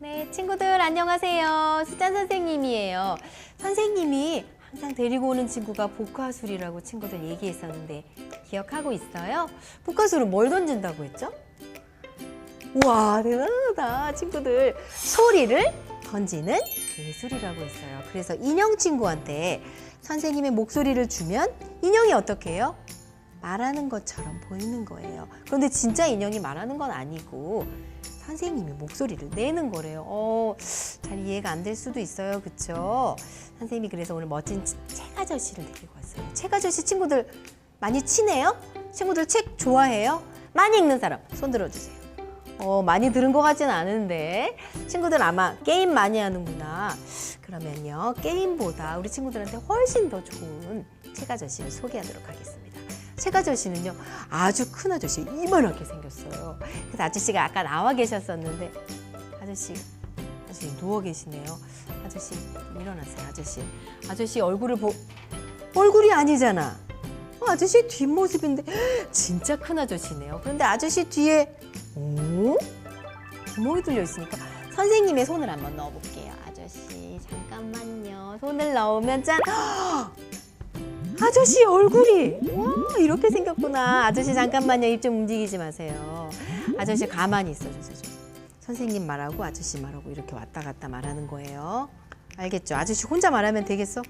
네, 친구들 안녕하세요. 수잔 선생님이에요. 선생님이 항상 데리고 오는 친구가 복화술이라고 친구들 얘기했었는데 기억하고 있어요? 복화술은 뭘 던진다고 했죠? 우와, 대단하다. 친구들 소리를 던지는 예술이라고 했어요. 그래서 인형 친구한테 선생님의 목소리를 주면 인형이 어떻게 해요? 말하는 것처럼 보이는 거예요. 그런데 진짜 인형이 말하는 건 아니고 선생님이 목소리를 내는 거래요. 어, 잘 이해가 안 될 수도 있어요. 그쵸? 선생님이 그래서 오늘 멋진 책 아저씨를 데리고 왔어요. 책 아저씨 친구들 많이 친해요? 친구들 책 좋아해요? 많이 읽는 사람 손 들어주세요. 어, 많이 들은 것 같진 않은데 친구들 아마 게임 많이 하는구나. 그러면요 게임보다 우리 친구들한테 훨씬 더 좋은 책 아저씨를 소개하도록 하겠습니다. 책 아저씨는요 아주 큰 아저씨 이만하게 생겼어요. 그래서 아저씨가 아까 나와 계셨었는데 아저씨 아저씨 누워 계시네요. 아저씨 일어나세요 아저씨. 아저씨 얼굴을 보 얼굴이 아니잖아. 어, 아저씨 뒷모습인데 진짜 큰 아저씨네요. 그런데 아저씨 뒤에 오? 구멍이 뚫려 있으니까 선생님의 손을 한번 넣어볼게요. 아저씨 잠깐만요. 손을 넣으면 짠. 아저씨 얼굴이 와 이렇게 생겼구나. 아저씨 잠깐만요. 입 좀 움직이지 마세요. 아저씨 가만히 있어 주세요. 좀. 선생님 말하고 아저씨 말하고 이렇게 왔다 갔다 말하는 거예요. 알겠죠? 아저씨 혼자 말하면 되겠어?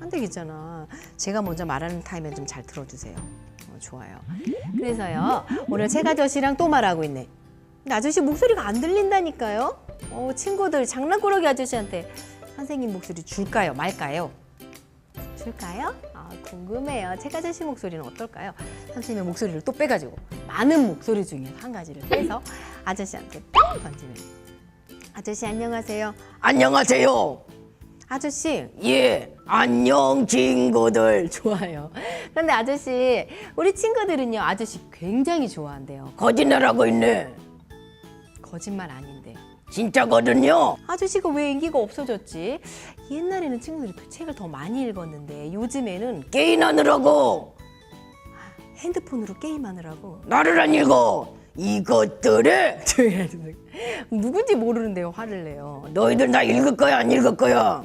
안 되겠잖아. 제가 먼저 말하는 타임에 좀 잘 들어주세요. 어, 좋아요. 그래서요 오늘 책 아저씨랑 또 말하고 있네. 근데 아저씨 목소리가 안 들린다니까요. 어, 친구들 장난꾸러기 아저씨한테 선생님 목소리 줄까요, 말까요? 줄까요? 아, 궁금해요. 책 아저씨 목소리는 어떨까요? 선생님의 목소리를 또 빼가지고 많은 목소리 중에 한 가지를 빼서 아저씨한테 뻥 던지면 아저씨 안녕하세요. 안녕하세요. 아저씨 예, 안녕 친구들. 좋아요. 그런데 아저씨 우리 친구들은요 아저씨 굉장히 좋아한대요. 거짓말하고 있네. 거짓말 아닌데. 진짜거든요. 아저씨가 왜 인기가 없어졌지? 옛날에는 친구들이 그 책을 더 많이 읽었는데 요즘에는 게임하느라고 핸드폰으로 게임하느라고 나를 안 읽어. 이것들을 조용히 누군지 모르는데요 화를 내요. 너희들 다 읽을 거야 안 읽을 거야?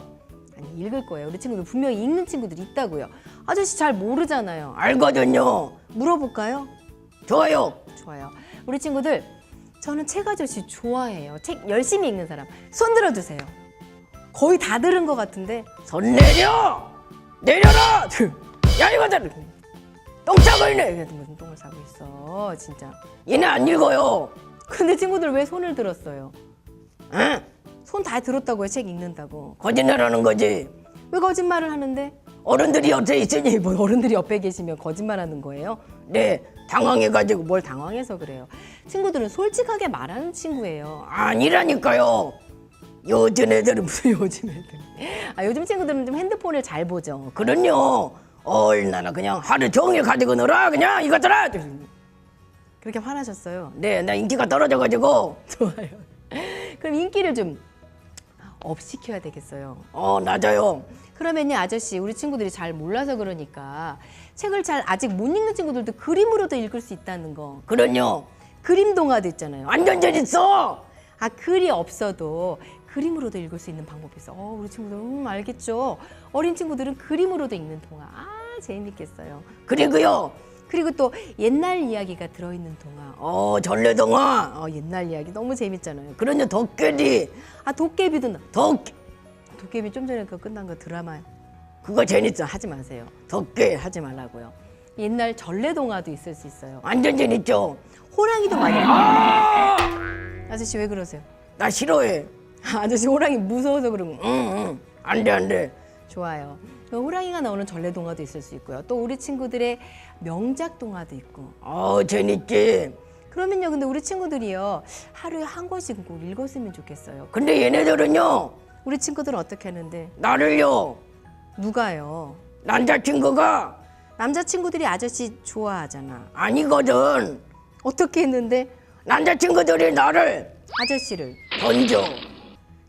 아니 읽을 거예요. 우리 친구들 분명히 읽는 친구들이 있다고요. 아저씨 잘 모르잖아요. 알거든요. 물어볼까요? 좋아요. 좋아요. 우리 친구들 저는 책 아저씨 좋아해요. 책 열심히 읽는 사람 손 들어주세요. 거의 다 들은 것 같은데 손 내려. 내려라. 야 이거들 똥 싸고 있네. 얘네들 무슨 똥을 싸고 있어 진짜. 얘네 안 읽어요. 근데 친구들 왜 손을 들었어요? 응? 손 다 들었다고요 책 읽는다고. 거짓말하는 거지. 왜 거짓말을 하는데? 어른들이 옆에 있으니 뭐 어른들이 옆에 계시면 거짓말하는 거예요? 네 당황해가지고 뭘 당황해서 그래요. 친구들은 솔직하게 말하는 친구예요. 아니라니까요. 요즘 애들은 무슨 요즘 애들. 아 요즘 친구들은 좀 핸드폰을 잘 보죠. 그럼요. 얼마나 그냥 하루 종일 가지고 놀아 그냥 이것들아. 그렇게 화나셨어요. 네, 나 인기가 떨어져가지고 좋아요. 그럼 인기를 좀 업 시켜야 되겠어요. 어 낮아요. 그러면요 아저씨 우리 친구들이 잘 몰라서 그러니까 책을 잘 아직 못 읽는 친구들도 그림으로도 읽을 수 있다는 거. 그럼요. 그림 동화도 있잖아요. 완전 재밌어. 아 글이 없어도 그림으로도 읽을 수 있는 방법이 있어. 어, 우리 친구들 음 알겠죠. 어린 친구들은 그림으로도 읽는 동화. 아 재밌겠어요. 그리고요. 그리고 또 옛날 이야기가 들어있는 동화. 어 전래동화. 어 옛날 이야기 너무 재밌잖아요. 그럼요. 덕계리. 아 도깨비도 나. 덕. 도깨비 좀 전에 그 끝난 거 드라마 그거 재밌어. 하지 마세요. 덕계. 하지 말라고요. 옛날 전래 동화도 있을 수 있어요. 완전 재밌죠. 호랑이도 많이. 아! 아저씨 왜 그러세요? 나 싫어해. 아저씨 호랑이 무서워서 그런 거. 응, 응. 안돼 안돼. 좋아요. 그 호랑이가 나오는 전래 동화도 있을 수 있고요. 또 우리 친구들의 명작 동화도 있고. 어 재밌지. 그러면요, 근데 우리 친구들이요 하루에 한 권씩 꼭 읽었으면 좋겠어요. 근데 얘네들은요. 우리 친구들은 어떻게 하는데? 나를요. 누가요? 남자친구가 남자친구들이 아저씨 좋아하잖아. 아니거든. 어떻게 했는데 남자친구들이 나를 아저씨를 던져.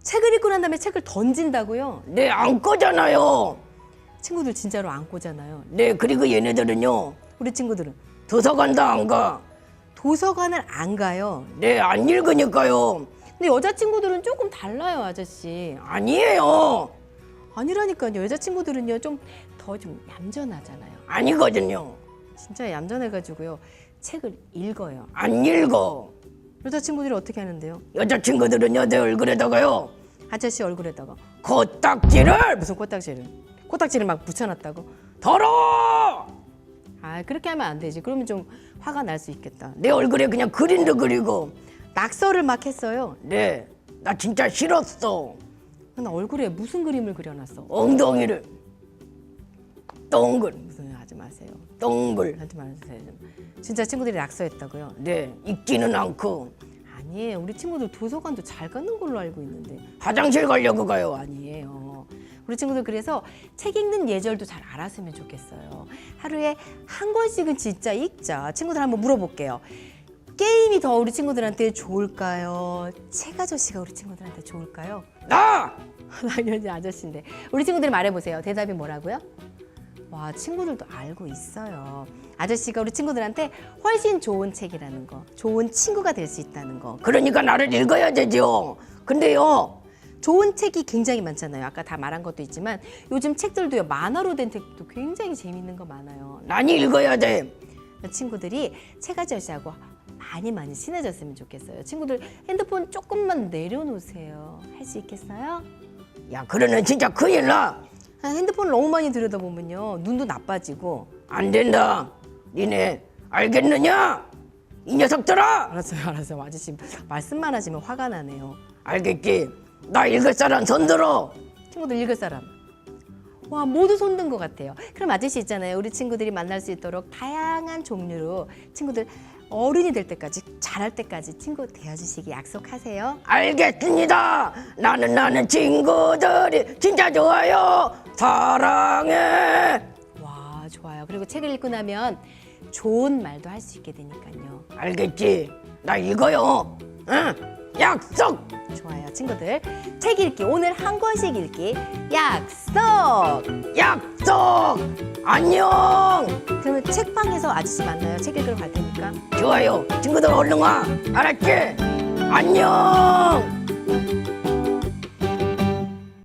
책을 읽고 난 다음에 책을 던진다고요? 네, 안 거잖아요. 친구들 진짜로 안 꼬잖아요. 네, 그리고 얘네들은요. 우리 친구들은 도서관도 안 가. 도서관을 안 가요. 네, 안 읽으니까요. 근데 여자친구들은 조금 달라요, 아저씨. 아니에요. 아니라니까요. 여자친구들은요, 좀 더 좀 얌전하잖아요. 아니거든요. 진짜 얌전해가지고요. 책을 읽어요. 안 읽어. 여자친구들이 어떻게 하는데요? 여자친구들은요 내 얼굴에다가요 아저씨 얼굴에다가 코딱지를 무슨 코딱지를 코딱지를 막 붙여놨다고? 덜어. 아 그렇게 하면 안 되지. 그러면 좀 화가 날 수 있겠다. 내 얼굴에 그냥 그림도 그리고 낙서를 막 했어요. 네, 나 진짜 싫었어. 나 얼굴에 무슨 그림을 그려놨어? 엉덩이를 동글 무슨 하지 마세요. 동글. 하지 마세요. 진짜 친구들이 낙서했다고요? 네, 읽지는 않고 아니에요. 우리 친구들 도서관도 잘 가는 걸로 알고 있는데 화장실 가려고 가요. 아니에요. 우리 친구들 그래서 책 읽는 예절도 잘 알았으면 좋겠어요. 하루에 한 권씩은 진짜 읽자. 친구들 한번 물어볼게요. 게임이 더 우리 친구들한테 좋을까요? 책 아저씨가 우리 친구들한테 좋을까요? 나 당연히 아저씨인데 우리 친구들이 말해보세요. 대답이 뭐라고요? 와 친구들도 알고 있어요. 아저씨가 우리 친구들한테 훨씬 좋은 책이라는 거, 좋은 친구가 될 수 있다는 거, 그러니까 나를 읽어야 되죠. 근데요, 좋은 책이 굉장히 많잖아요. 아까 다 말한 것도 있지만 요즘 책들도요 만화로 된 책도 굉장히 재밌는 거 많아요. 난 읽어야 돼. 친구들이 책 아저씨하고 많이 많이 친해졌으면 좋겠어요. 친구들 핸드폰 조금만 내려놓으세요. 할 수 있겠어요? 야, 그러면 진짜 큰일 나. 아, 핸드폰을 너무 많이 들여다보면요 눈도 나빠지고 안 된다. 니네 알겠느냐? 이 녀석들아, 알았어요, 알았어요. 아저씨 말씀만 하시면 화가 나네요. 알겠지? 나 읽을 사람 손들어. 친구들 읽을 사람. 와 모두 손든 것 같아요. 그럼 아저씨 있잖아요. 우리 친구들이 만날 수 있도록 다양한 종류로 친구들 어른이 될 때까지 잘할 때까지 친구 되어주시기 약속하세요. 알겠습니다. 나는 나는 친구들이 진짜 좋아요. 사랑해. 와 좋아요. 그리고 책을 읽고 나면 좋은 말도 할 수 있게 되니까요. 알겠지? 나 읽어요. 응? 약속. 좋아요, 친구들. 책 읽기 오늘 한 권씩 읽기 약속. 약속. 안녕. 그러면 책방에서 아저씨 만나요. 책 읽으러 갈 테니까. 좋아요. 친구들 얼른 와. 알았지? 안녕.